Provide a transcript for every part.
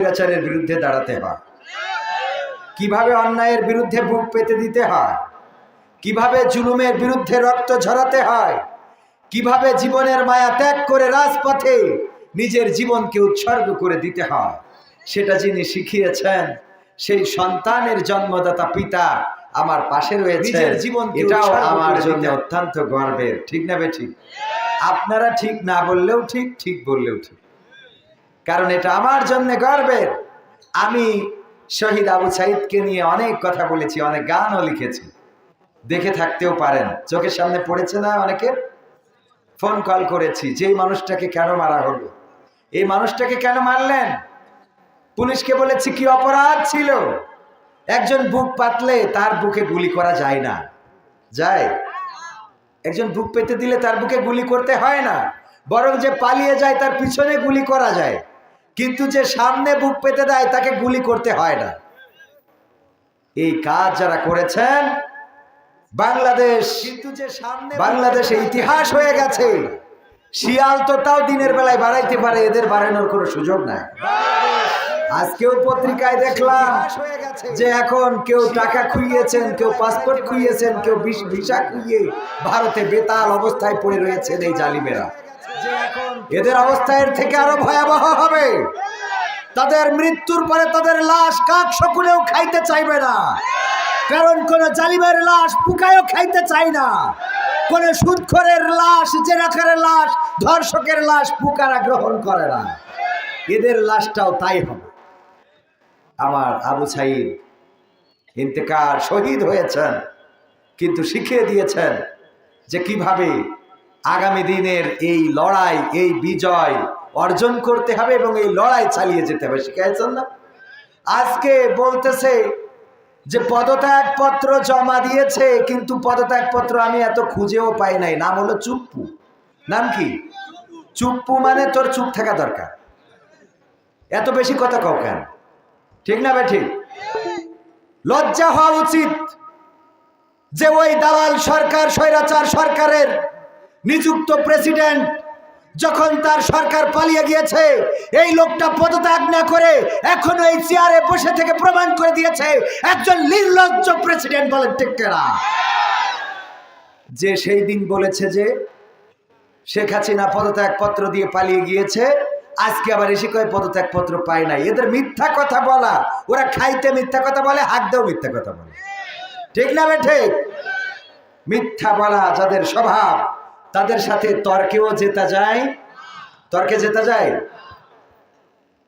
অত্যাচারের বিরুদ্ধে দাঁড়াতে হয়। কীভাবে অন্যায়ের বিরুদ্ধে বুক পেতে দিতে হয়? কীভাবে জুলুমের বিরুদ্ধে রক্ত ঝরাতে হয়? কীভাবে জীবনের মায়া ত্যাগ করে রাজপথে নিজের জীবনকে উৎসর্গ করে দিতে হয়? সেটা যিনি শিখিয়েছেন সেই সন্তানের জন্মদাতা পিতা আমার পাশে রয়েছে জীবনকে এটাও আমার জন্য অত্যন্ত গর্বের। ঠিক না বে ঠিক? আপনারা ঠিক না বললেও ঠিক ঠিক বললেও ঠিক। কারণ এটা আমার জন্য গর্বের। আমি শহীদ আবু সাইদকে নিয়ে অনেক কথা বলেছি, অনেক গানও লিখেছি। দেখে থাকতেও পারেন। চোখের সামনে পড়েছে না অনেকের ফোন কল করেছি যে মানুষটাকে কেন মারা হলো? এই মানুষটাকে কেন মারলেন? পুলিশকে বলেছি কি অপরাধ ছিল? একজন বুক পাতলে তার বুকে গুলি করা যায় না। যায়। একজন বুক পেতে দিলে তার বুকে গুলি করতে হয় না। বরং যে পালিয়ে যায় তার পিছনে গুলি করা যায়। কিন্তু যে সামনে বুক পেতে দেয় তাকে গুলি করতে হয় না। এই কাজ যারা করেছেন বাংলাদেশ কিন্তু যে সামনে বাংলাদেশে ইতিহাস হয়ে গেছে। শিয়াল তো তাও দিনের বেলায় বাড়াইতে পারে এদের বাড়ানোর কোনো সুযোগ নাই। আজকেও পত্রিকায় দেখলাম যে এখন কেউ টাকা খুইয়েছেন কেউ পাসপোর্ট খুইয়েছেন কেউ ভিসা খুইয়ে ভারতে বেতাল অবস্থায় পড়ে রয়েছেন এই জালিমেরা। এদের অবস্থা এর থেকে আরও ভয়াবহ হবে। তাদের মৃত্যুর পরে তাদের লাশ কাক সকলেও খাইতে চাইবে না। কারণ কোন জালিমের লাশ পুকায়ও খাইতে চায় না। কোন সুদখরের লাশ জেনাখারের লাশ, ধর্ষকের লাশ পুকারা গ্রহণ করে না। এদের লাশটাও তাই হবে। আমার আবু সাইদ ইন্তেকার শহীদ হয়েছেন, কিন্তু শিখিয়ে দিয়েছেন যে কীভাবে আগামী দিনের এই লড়াই, এই বিজয় অর্জন করতে হবে এবং এই লড়াই চালিয়ে যেতে হবে শিখিয়েছেন না? আজকে বলতেছে যে পদত্যাগপত্র জমা দিয়েছে, কিন্তু পদত্যাগপত্র আমি এত খুঁজেও পাই নাই। নাম হলো চুপ্পু। নাম কি? চুপ্পু মানে তোর চুপ থাকা দরকার। এত বেশি কথা কও কেন? ঠিক না বে ঠিক? লজ্জা হওয়া উচিত যে ওই দালাল সরকার, স্বৈরাচার সরকারের নিযুক্ত প্রেসিডেন্ট যখন তার সরকার পালিয়ে গিয়েছে, এই লোকটা পদত্যাগ না করে এখনও এই চেয়ারে বসে থেকে প্রমাণ করে দিয়েছে, একজন নির্লজ্জ প্রেসিডেন্ট বলেন না যে সেই দিন বলেছে যে শেখ হাসিনা পদত্যাগপত্র দিয়ে পালিয়ে গিয়েছে, আজকে আবার এসে কয় পদত্যাগপত্র পায় নাই। এদের মিথ্যা কথা বলা, ওরা খাইতে মিথ্যা কথা বলে হাঁকতেও মিথ্যা কথা বলে। ঠিক না বে ঠিক? মিথ্যা বলা যাদের স্বভাব তাদের সাথে তর্কেও জেতা যায়। তর্কে জেতা যায়?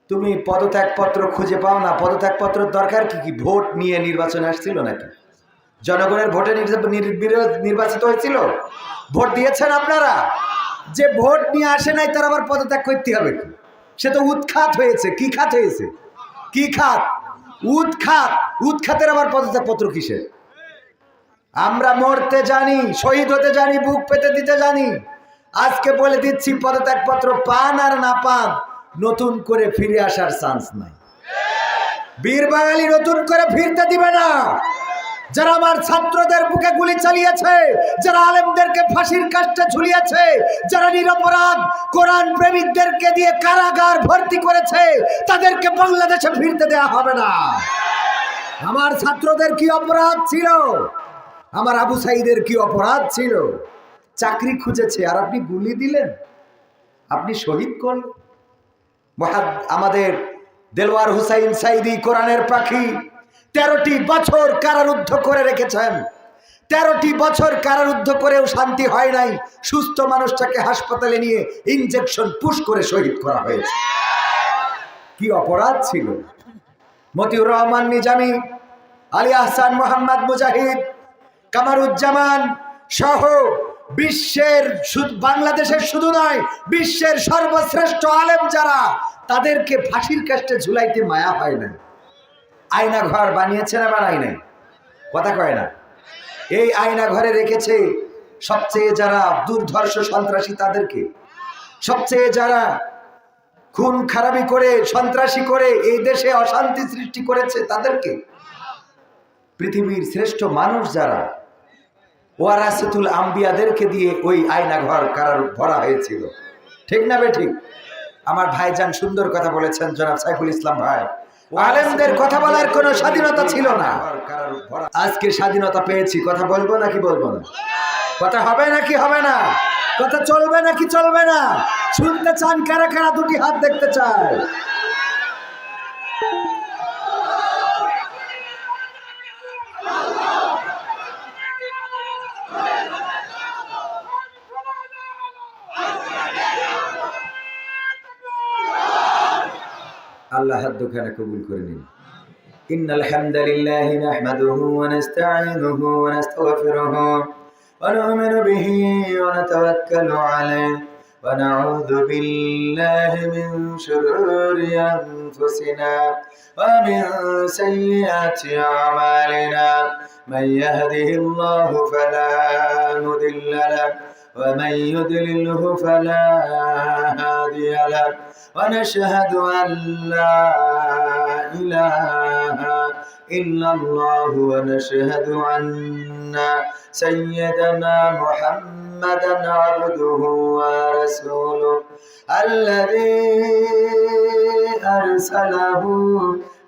তুমি পদত্যাগপত্র খুঁজে পাও না। পদত্যাগপত্র দরকার কি কি? ভোট নিয়ে নির্বাচনে আসছিল নাকি? জনগণের ভোটে নির্বাচিত হয়েছিল? ভোট দিয়েছেন আপনারা? যে ভোট নিয়ে আসে নাই, তার আবার পদত্যাগ করতে হবে? সে তো উৎখাত হয়েছে। কি খাত হয়েছে? কি খাত? উৎখাত। উৎখাতের আবার পদত্যাগপত্র কিসের? আমরা মরতে জানি, শহীদ হতে জানি, বুক পেতে দিতে জানি। আজকে বলে দিচ্ছি, পদত্যাগপত্র পান আর না পান, নতুন করে ফিরে আসার চান্স নাই। বীর বাঙালি নতুন করে ফিরতে দিবে না। যারা আমার ছাত্রদের বুকে গুলি চালিয়েছে, যারা আলেমদেরকে ফাঁসির কাষ্টে ঝুলিয়েছে, যারা নিরপরাধ, কোরআন প্রেমিকদেরকে দিয়ে কারাগার ভর্তি করেছে, তাদেরকে বাংলাদেশে ফিরতে দেওয়া হবে না। আমার ছাত্রদের কি অপরাধ ছিল? আমার আবু সাইদের কি অপরাধ ছিল? চাকরি খুঁজেছে, আর আপনি গুলি দিলেন? আপনি শহীদ করলেন? আমাদের দেলওয়ার হুসাইন সাইদি কোরআনের পাখি, তেরোটি বছর কারারুদ্ধ করে রেখেছেন। তেরোটি বছর কারারুদ্ধ করেও শান্তি হয় নাই। সুস্থ মানুষটাকে হাসপাতালে নিয়ে ইনজেকশন পুশ করে শহীদ করা হয়েছে। কি অপরাধ ছিল? মতিউর রহমান নিজামী, আলী আহসান মোহাম্মদ মুজাহিদ কামারুজ্জামান সহ বিশ্বের বাংলাদেশের শুধু নয়, বিশ্বের সর্বশ্রেষ্ঠ আলেম যারা, তাদেরকে ফাঁসির কাষ্টে ঝুলাইতে মায়া হয় না। আয়না ঘর বানিয়েছে না বানাই নাই? কথা কয় না। এই আয়না ঘরে রেখেছে সবচেয়ে যারা দুর্ধর্ষ সন্ত্রাসী তাদেরকে। সবচেয়ে যারা খুন খারাপি করে, সন্ত্রাসী করে, এই দেশে অশান্তি সৃষ্টি করেছে তাদেরকে। পৃথিবীর শ্রেষ্ঠ মানুষ যারা ওয়ারাসেতুল আম্বিয়াদেরকে দিয়ে ওই আয়না ঘর কারার ভরা হয়েছিল। ঠিক না বে ঠিক? আমার ভাইজান সুন্দর কথা বলেছেন, জনাব সাইফুল ইসলাম ভাই। আলেমদের কথা বলার কোনো স্বাধীনতা ছিল না। আজকে স্বাধীনতা পেয়েছি, কথা বলব নাকি বলব না? কথা হবে নাকি হবে না? কথা চলবে নাকি চলবে না? শুনতে চান কারা কারা দুটি হাত দেখতে চায়? আল্লাহ হাত দোকানে কবুল করে নিন إن الحمد لله نحمده ونستعينه ونستغفره ونؤمن به ونتوكل عليه ونعوذ بالله من شرور أنفسنا ومن سيئات أعمالنا من يهده الله فلا مضل له ومن يضلله فلا هادي له ونشهد أن لا إله إلا الله ونشهد أن سيدنا محمدا عبده ورسوله الذي أرسله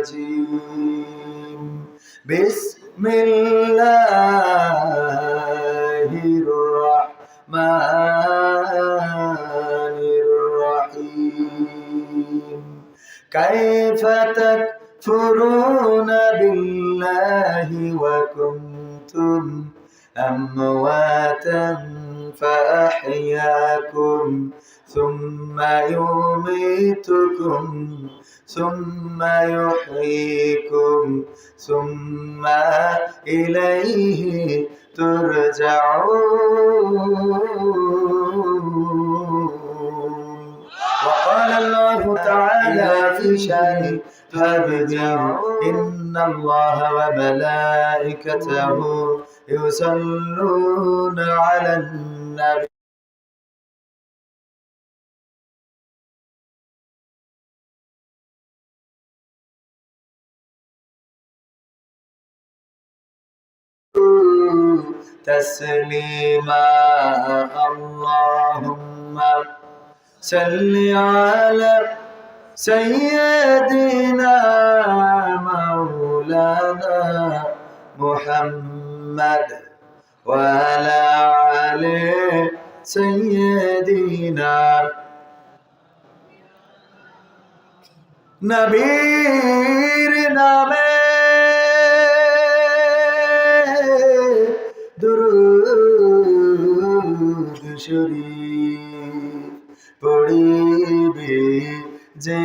الرجيم. بسم الله الرحمن الرحيم. كيف تكفرون بالله وكنتم أمواتا فأحياكم ثم يميتكم ثم يحييكم ثم إليه ترجعون. وقال الله تعالى في شأن فابدعوا إن الله وملائكته يصلون على النبي. تسليما. اللهم صل على سيدنا مولانا محمد وعلى علي سيدنا نبينا শরীফ পড়িবে যে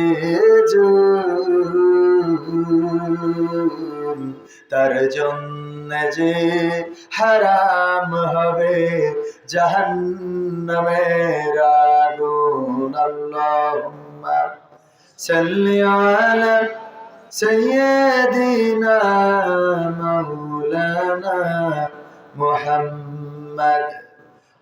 তার জন্য যে হারাম হবে জাহান্নামের আগুন আল্লাহুম্মা সাল্লি আলা সাইয়্যিদিনা মাওলানা মুহাম্মদ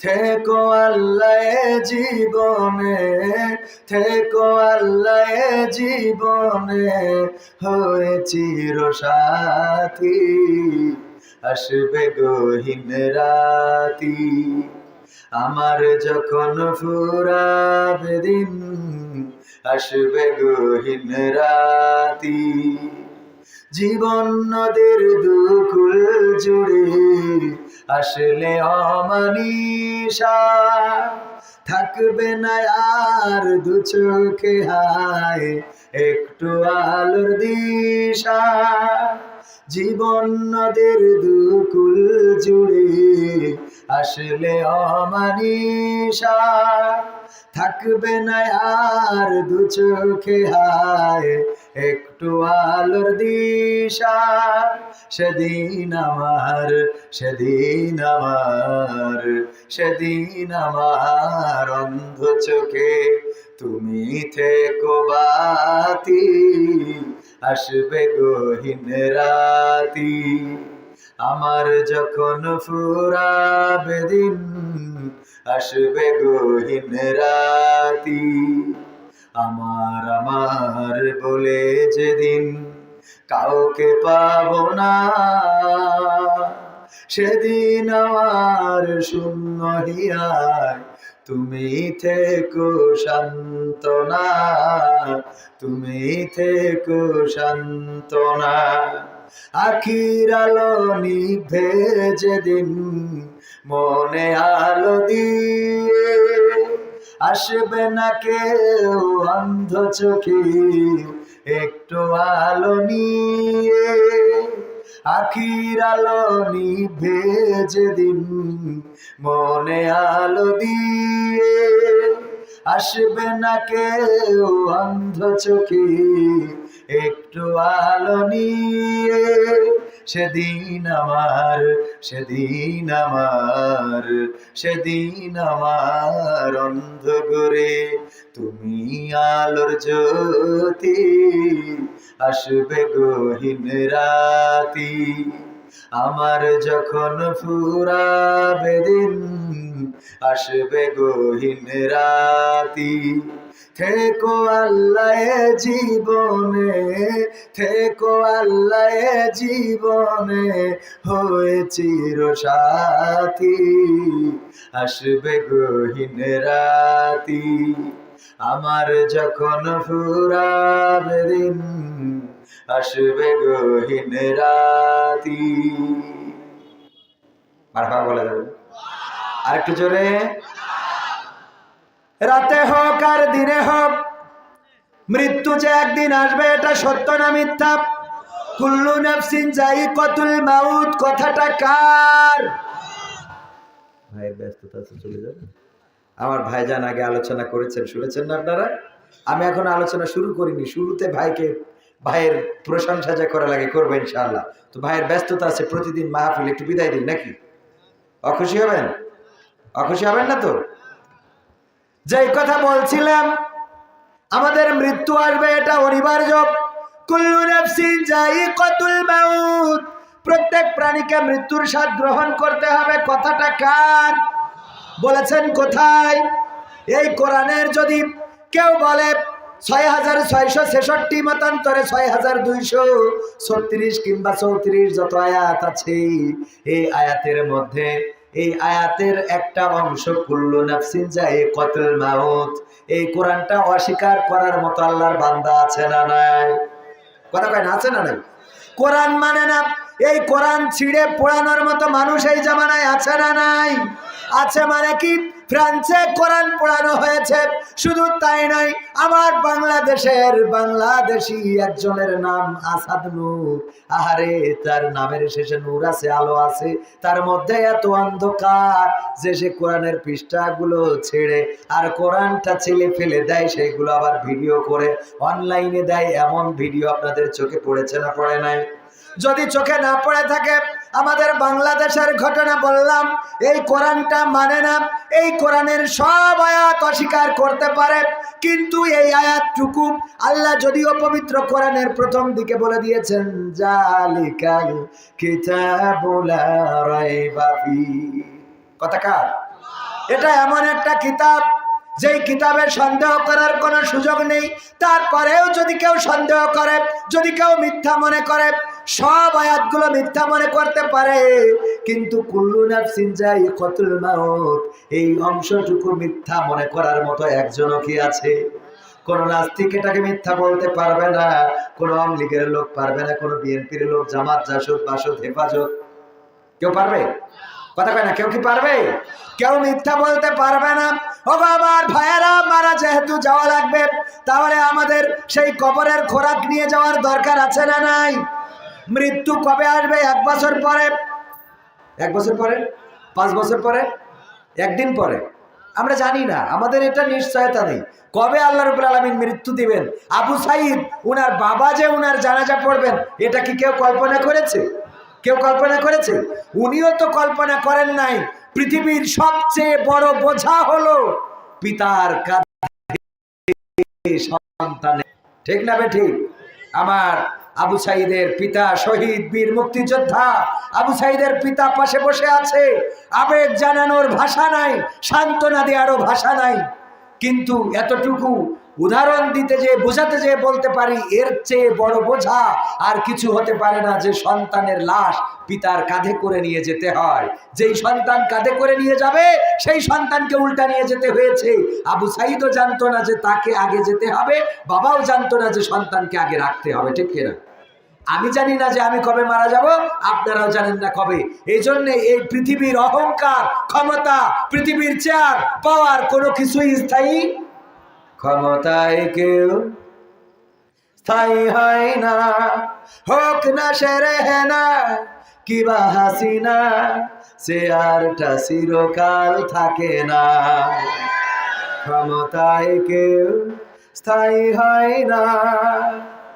থেকো আল্লাহ জীবনে, থেকো আল্লাহ জীবনে, হয়ে চির সাথী আসবে গহীন রাতি। আমার যখন ফুরাবে দিন, আসবে গহীন রাতি। জীবন নদীর দুকুল জুড়ে আসলে অমানিসা থাকবে না আর দু চোখে হায়, একটু আলোর দিশা। জীবন নদের দুকুল জুড়ে আসলে অমানিসা থাকবে না আর দু চোখে হায় একটু আলোর দিশা, সেদিন আমার সেদিন আমার সেদিন আমার অন্ধ চোখে তুমি থেকো বাতি, আসবে গহীন রাতি। আমার যখন ফুরাবে দিন, আসবে গহীন রাতি। আমার আমার বলে যেদিন কাউকে পাব না, সেদিন আমার শূন্য হিয়ায় তুমি থেকো শান্তনা তুমি থেকো শান্তনা আখির আলো নিভে যেদিন মনে আলো দিয়ে আসবে না কেউ অন্ধ চোখে, একটু আলো নিয়ে, আখির আলো নিভে যেদিন মনে আলো দিয়ে। আসবে না কেউ অন্ধ চোখে, একটু আলো নিয়ে সেদিন আমার সেদিন আমার সেদিন আমার অন্ধ করে তুমি আলোর জ্যোতি আসবে গহীন রাতি। আমার যখন ফুরাবে দিন, আসবে গহীন রাতি। থেকো আল্লাহ জীবনে, থেকো আল্লাহ জীবনে চির সাথী আসবে গহীন রাতি। আমার যখন ফুরাবে দিন, আসবে গহীন রাতি। বারবার বলে যাবে আরেকটু জোরে। রাতে হোক আর দিনে হোক, মৃত্যু যে একদিন আসবে, এটা সত্য না মিথ্যা? কুল্লু নাফসিন যাই কতুল মাউত, কথাটা কার? ভাইয়ের ব্যস্ততা চলে যাবে। আমার ভাইজান আগে আলোচনা করেছেন, শুনেছেন না আপনারা? আমি এখন আলোচনা শুরু করিনি, শুরুতে ভাইকে, ভাইয়ের প্রশংসা যা করা লাগে, করব ইনশাআল্লাহ। তো ভাইয়ের ব্যস্ততা আছে, প্রতিদিন মাহফিল, একটু বিদায় দিন, নাকি? অখুশি হবেন? অখুশি হবেন না তো? যেই কথা বলছিলাম, আমাদের মৃত্যু আসবে, এটা অনিবার্য। প্রত্যেক প্রাণীকে মৃত্যুর স্বাদ গ্রহণ করতে হবে। কথাটা কার? বলেছেন কোথায়? এই কোরআনের যদি কেউ বলে ছয় হাজার ছয়শো ছেষট্টি মতান্তরে ছয় হাজার দুইশো ছত্রিশ কিংবা চৌত্রিশ যত আয়াত আছে, এই আয়াতের মধ্যে এই আয়াতের একটা অংশ, কুল্লু নাফসিন যায় কতল মাউত। এই কোরআনটা অস্বীকার করার মতো আল্লাহর বান্দা আছে না নাই? কথা কয় না, আছে না নাই? কোরআন মানে না, এই কোরআন ছিঁড়ে পোড়ানোর মতো মানুষ এই জামানায় আছে না নাই? আছে মানে কি? ফ্রান্সে কোরআন পড়ানো হয়েছে। শুধু তাই নয়, আমার বাংলাদেশের বাংলাদেশি একজনের নাম আসাদ নূর। আহারে, তার নামের শেষে নূর আছে, আলো আছে। তার মধ্যে এত অন্ধকার যে সে কোরআনের পৃষ্ঠাগুলো ছেড়ে আর কোরআনটা ছেলে ফেলে দেয় সেইগুলো আবার ভিডিও করে। অনলাইনে দেয়, এমন ভিডিও আপনাদের চোখে পড়েছে না পড়ে নাই? যদি চোখে না পড়ে থাকে আমাদের বাংলাদেশের ঘটনা বললাম, এই কোরআনটা মানে না, এই কোরআনের সব আয়াত অস্বীকার করতে পারে, কিন্তু এই আয়াতটুকু আল্লাহ যদিও পবিত্র কোরআনের প্রথম দিকে বলে দিয়েছেন ফি। কথা এটা এমন একটা কিতাব, যেই কিতাবে সন্দেহ করার কোনো সুযোগ নেই, তারপরেও যদি কেউ সন্দেহ করে, যদি কেউ মিথ্যা মনে করে সব আয়াতগুলো মিথ্যা মনে করতে পারে। কিন্তু কুল্লু নাফসিন যাই কতুল মাউত, এই অংশটুকু মিথ্যা মনে করার মতো একজনও কি আছে? কোন নাস্তিক এটাকে মিথ্যা বলতে পারবে না। কোন আওয়ামী লীগের লোক পারবে না, কোন বিএনপির লোক, জামাত, জাসদ, বাসদ, হেফাজত। কেউ পারবে? কথা কয় না, কেউ কি পারবে? কেউ মিথ্যা বলতে পারবে না। ও আমার ভাইয়েরা, মারা যেহেতু যাওয়া লাগবে, তাহলে আমাদের সেই কবরের খোরাক নিয়ে যাওয়ার দরকার আছে না নাই? মৃত্যু কবে আসবে? এক বছর পরে। এক বছর পরে? পাঁচ বছর পরে? একদিন পরে। আমরা জানি না। আমাদের এটা নিশ্চয়তা নেই। কবে আল্লাহ রবুল আলমিন মৃত্যু দিবেন? আবু সাইদ, উনার বাবা যে উনার জানাজা পড়বেন, এটা কি কেউ কল্পনা করেছে? কেউ কল্পনা করেছে? উনিও তো কল্পনা করেন নাই। পৃথিবীর সবচেয়ে বড় বোঝা হলো পিতার কাঁধে সন্তানের ঠিক না বে ঠিক? আমার আবু সাইদের পিতা শহীদ বীর মুক্তিযোদ্ধা। আবু সাইদের পিতা পাশে বসে আছে। আবেগ জানানোর ভাষা নাই, সান্ত্বনা দেওয়ারও ভাষা নাই। কিন্তু এতটুকু উদাহরণ দিতে যে, বোঝাতে যে বলতে পারি, এর চেয়ে বড় বোঝা আর কিছু হতে পারে না যে, সন্তানের লাশ পিতার কাঁধে করে নিয়ে যেতে হয়। যেই সন্তান কাঁধে করে নিয়ে যাবে, সেই সন্তানকে উল্টা নিয়ে যেতে হয়েছে। আবু সাইদও জানতো না যে, তাকে আগে যেতে হবে। বাবাও জানতো না যে, সন্তানকে আগে রাখতে হবে। ঠিক কিনা আমি জানি না যে আমি কবে মারা যাব, আপনারাও জানেন না কবে। এই জন্য এই পৃথিবীর অহংকার, ক্ষমতা, পৃথিবীর চেয়ার, পাওয়ার কোনো কিছুই স্থায়ী ক্ষমতায় কেউ স্থায়ী হয় না। হোক না সেরে না কিবা হাসিনা, সে আরটা চিরকাল থাকে না। ক্ষমতায় কেউ স্থায়ী হয় না।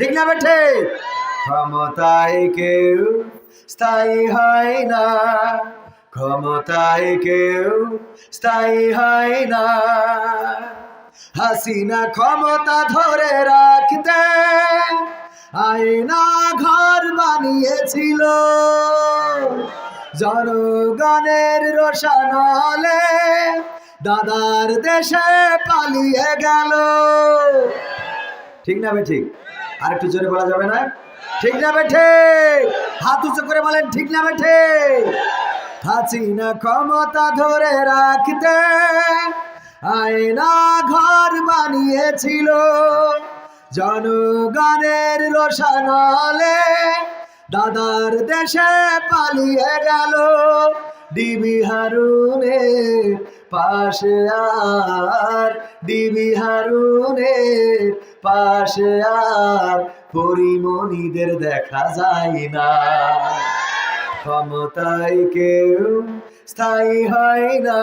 ঠিক না বেঠে? ক্ষমতায় কেউ স্থায়ী হয় না। ক্ষমতায় কেউ স্থায়ী হয় না। হাসিনা ক্ষমতা ধরে রাখতে আয়না ঘর বানিয়েছিল। জনগণের রোশানলে দাদার দেশে পালিয়ে গেল। ঠিক না ঠিক আর একটু জোরে বলা যাবে না? ঠিক না বেঠে? হাত উঁচু করে বলেন, ঠিক না বেঠে? হাসিনা ক্ষমতা ধরে রাখতে, আয়না ঘর বানিয়েছিল। জনগণের রোশানলে দাদার দেশে পালিয়ে গেল। ডিবি হারুনের পাশে আর ডিবি হারুনের পাশে আর পরিমণিদের দেখা যায় না। ক্ষমতায় কেউ স্থায়ী হয় না,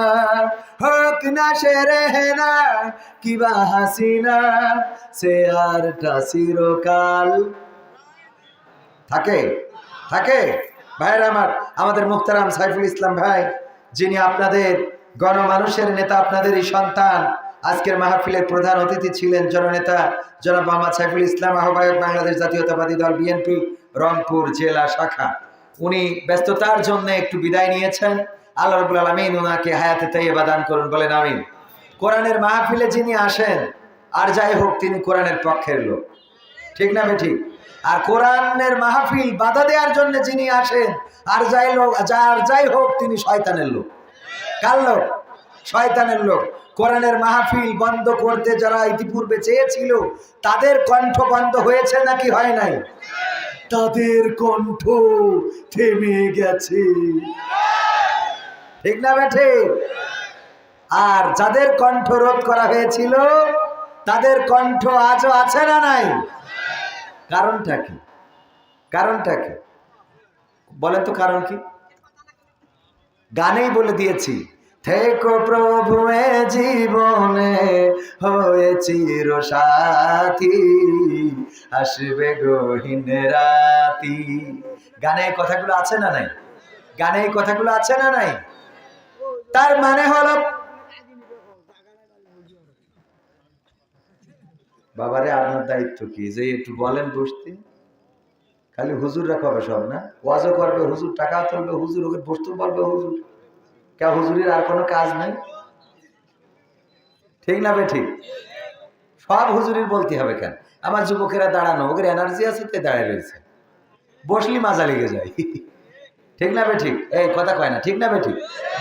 হোক না সে রেহে না কিবা হাসিনা, সে আর চিরকাল থাকে থাকে। ভাইয়ের আমার, আমাদের মুখতারাম সাইফুল ইসলাম ভাই, যিনি আপনাদের গণমানুষের নেতা আপনাদেরই সন্তান। আজকের মাহফিলের প্রধান অতিথি ছিলেন জননেতা জনাব মোহাম্মদ সাইফুল ইসলাম, আহ্বায়ক বাংলাদেশ জাতীয়তাবাদী দল বিএনপি, রংপুর জেলা শাখা। উনি ব্যস্ততার জন্য একটু বিদায় নিয়েছেন। আল্লাহ রবুল আলমিন ওনাকে হায়াতে তাইয়েবা দান করুন বলেন আমিন। কোরআনের মাহফিলে যিনি আসেন, আর যাই হোক, তিনি কোরআনের পক্ষের লোক। ঠিক না ঠিক আর কোরআনের মাহফিল বাধা দেওয়ার জন্য যিনি আসেন, আর যাই লোক যার যাই হোক, তিনি শয়তানের লোক। কার লোক? শয়তানের লোক। কোরআনের মাহফিল বন্ধ করতে যারা ইতিপূর্বে চেয়েছিল, তাদের কণ্ঠ বন্ধ হয়েছে নাকি হয় নাই? তাদের কণ্ঠ থেমে গেছে। ঠিক না বেঠে? আর যাদের কণ্ঠ রোধ করা হয়েছিল, তাদের কণ্ঠ আজও আছে না নাই? কারণটা কি? কারণটা কি? বলেন তো কারণ কি? গানেই বলে দিয়েছি, থেকো প্রভু এ জীবনে হয়ে চির সাথী আসবে গহীন রাতি। গানে কথাগুলো আছে না নাই? গানে এই কথাগুলো আছে না নাই? তার মানে হলো, বাবারে আপনার দায়িত্ব কি? যে একটু বলেন বসতে। খালি হুজুররা কবে সব, না? ওয়াজও করবে হুজুর টাকা তুলবে হুজুর, ওকে বসতেও পারবে হুজুর। কে হুজুরের আর কোনো কাজ নাই। ঠিক না ঠিক? সব হুজুরির বলতে হবে কেন? আমার যুবকেরা দাঁড়ানো, ওদের এনার্জি আছে তাই দাঁড়ায় রয়েছে। বসলি মাজা লেগে যায়। ঠিক না ঠিক? এই কথা কয় না, ঠিক না ঠিক?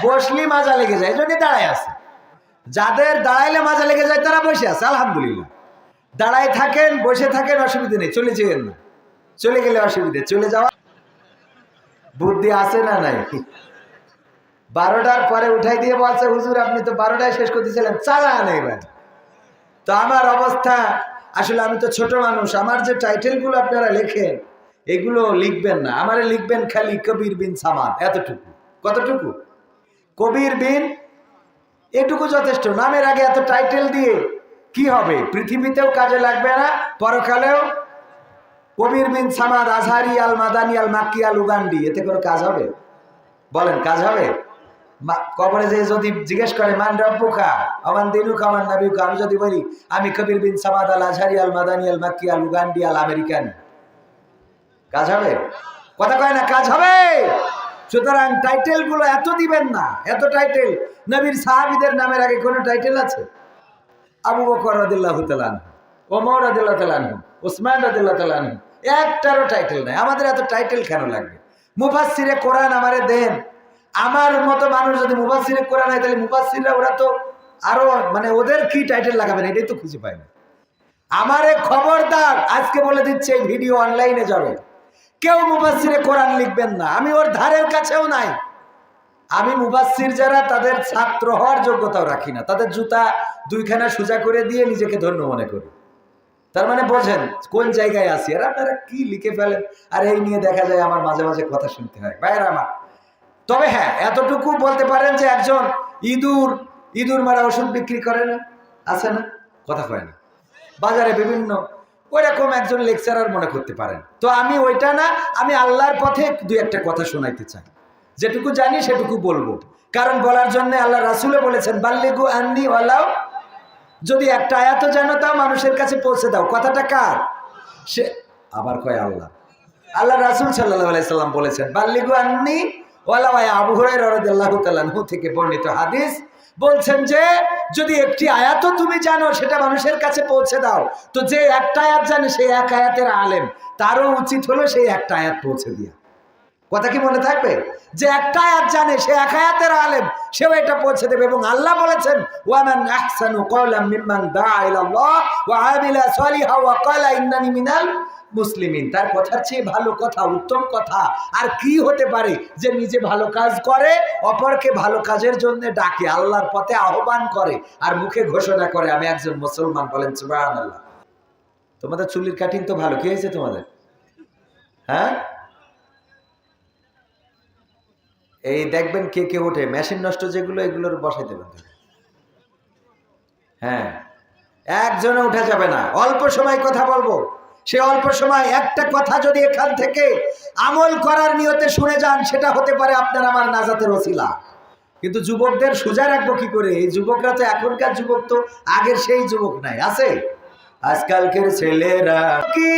বসলি মাজা লেগে যায়, এই দাঁড়ায় আছে। যাদের দাঁড়াইলে মাজা লেগে যায়, তারা বসে আছে, আলহামদুলিল্লাহ। দাঁড়ায় থাকেন, বসে থাকেন, অসুবিধা নেই, চলে যেয়েন না। চলে গেলে অসুবিধে, চলে যাওয়া বুদ্ধি আছে না নাই? বারোটার পরে উঠাই দিয়ে বলছে, হুজুর, আপনি তো বারোটায় শেষ করতেছিলেন চালান এবার। তো আমার অবস্থা, আসলে আমি তো ছোট মানুষ, আমার যে টাইটেলগুলো আপনারা লেখেন, এগুলো লিখবেন না। আমারে লিখবেন খালি কবির বিন সামান এতটুকু। কতটুকু? কবির বিন, এটুকু যথেষ্ট। নামের আগে এত টাইটেল দিয়ে কি হবে? পৃথিবীতেও কাজে লাগবে না, পরকালেও কবির বিন সামাদ, আজহারি আল মাদানি আল মাক্কি আল উগান্ডি এতে কোনো কাজ হবে? বলেন, কাজ হবে? কবরে যে যদি জিজ্ঞেস করে, মান রব্বুকা? আমান দিনুকা আমান নাবিউকা আমি যদি বলি, আমি কবির বিন সামাদ আল আজহারি আল মাদানি আল মাক্কি আল উগান্ডি আল আমেরিকান কাজ হবে? কথা কয় না, কাজ হবে? সুতরাং টাইটেলগুলো এত দিবেন না, এত টাইটেল। নবীর সাহাবিদের নামের আগে কোনো টাইটেল আছে? আবু বকর রাদিল্লাহু তাআলা ওমর রাদিল্লাহু তাআলা ওসমান রাদিল্লাহু তাআলা একটারও টাইটেল নাই। আমাদের এত টাইটেল কেন লাগবে? মুফাসসিরে কোরআন আমারে দেন। আমার মতো মানুষ যদি মুফাসসিরে কোরআন হয়, তাহলে মুফাসসিররা ওরা তো আরও মানে ওদের কি টাইটেল লাগাবেন এটাই তো খুঁজে পায় না। আমারে খবরদার, আজকে বলে দিচ্ছে, এই ভিডিও অনলাইনে যাবে। কেউ মুফাসসিরে কোরআন লিখবেন না। আমি ওর ধারের কাছেও নাই। আমি মুবাসির যারা, তাদের ছাত্র হওয়ার যোগ্যতাও রাখি না। তাদের জুতা দুইখানা সোজা করে দিয়ে নিজেকে ধন্য মনে করি। তার মানে বোঝেন কোন জায়গায় আছি? আর আপনারা কি লিখে ফেলেন? আর এই নিয়ে দেখা যায় আমার মাঝে মাঝে কথা শুনতে হয়। বাইরে আমার। তবে হ্যাঁ এতটুকু বলতে পারেন যে একজন ইঁদুর ইঁদুর মারা ওষুধ বিক্রি করে না, আছে না? কথা কয় না। বাজারে বিভিন্ন, ওইরকম একজন লেকচারার মনে করতে পারেন। তো আমি ওইটা না, আমি আল্লাহর পথে দু একটা কথা শোনাইতে চাই। যেটুকু জানি সেটুকু বলব। কারণ বলার জন্য আল্লাহ রাসুলে বলেছেন, বাল্লিগু আন্নি ওয়ালাও যদি একটা আয়াত জানো তাও মানুষের কাছে পৌঁছে দাও। কথাটা কার? সে আবার কয় আল্লাহ। আল্লাহ রাসুল সাল্লাহ আলাইসাল্লাম বলেছেন, বাল্লিগু আন্নি ওয়ালাও আবু হুরাই রদাল্লাহ তালাহু থেকে বর্ণিত হাদিস বলছেন যে, যদি একটি আয়াতও তুমি জানো সেটা মানুষের কাছে পৌঁছে দাও, তো যে একটা আয়াত জানে সেই এক আয়াতের আলেম। তারও উচিত হলো সেই একটা আয়াত পৌঁছে দিয়া। কথা কি মনে থাকবে? যে একটা আয়াত জানে, সে এক আয়াতের আলেম, সেও এটা পৌঁছে দেবে এবং আল্লাহ বলেছেন, ওয়ামান আহসানু কওলাম মিম্মান দাআ ইলাল্লাহ ওয়া আমিলা সালিহা ওয়া ক্বালা ইন্নানি মিনাল মুসলিমিন। তার কথার চেয়ে ভালো কথা, উত্তম কথা, আর কি হতে পারে যে নিজে ভালো কাজ করে, অপরকে ভালো কাজের জন্য ডাকে, আল্লাহর পথে আহ্বান করে, আর মুখে ঘোষণা করে, আমি একজন মুসলমান। বলেন, সুবহানাল্লাহ। তোমাদের চুলির কাটিং তো ভালো, কি হয়েছে তোমাদের? হ্যাঁ? এই দেখবেন কে কে ওঠে, মেশিন নষ্ট যেগুলো, এগুলোর বসাই দেবেন হ্যাঁ একজনে উঠে যাবে না। অল্প সময় কথা বলব। সে অল্প সময় একটা কথা যদি এখান থেকে আমল করার নিয়তে শুনে যান, সেটা হতে পারে আপনার আমার নাজাতের ওসিলা। কিন্তু যুবকদের সোজা রাখব কি করে? এই যুবকরা তো এখনকার যুবক তো, আগের সেই যুবক নাই, আছে? আজকালকের ছেলেরা কি